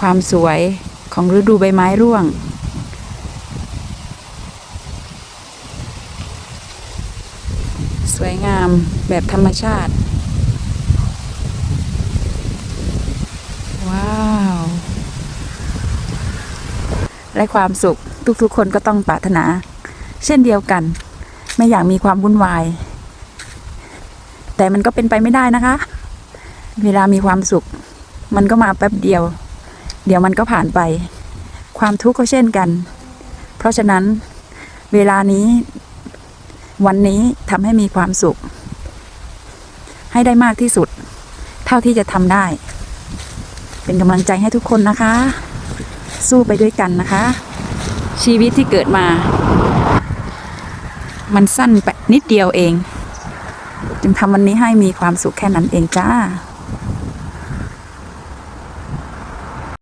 ความสวยของฤดูใบไม้ร่วง สวยงามแบบธรรมชาติ ว้าวและความสุขทุกๆคนก็ต้องปรารถนา เช่นเดียวกัน ไม่อยากมีความวุ่นวาย แต่มันก็เป็นไปไม่ได้นะคะ เวลามีความสุข มันก็มาแป๊บเดียว เดี๋ยวมันก็ผ่านไป ความทุกข์ก็เช่นกัน เพราะฉะนั้นเวลานี้ วันนี้ทำให้มีความสุข ให้ได้มากที่สุด เท่าที่จะทำได้ เป็นกำลังใจให้ทุกคนนะคะ สู้ไปด้วยกันนะคะ ชีวิตที่เกิดมา มันสั้นไปนิดเดียวเอง จึงทำวันนี้ให้มีความสุขแค่นั้นเองจ้า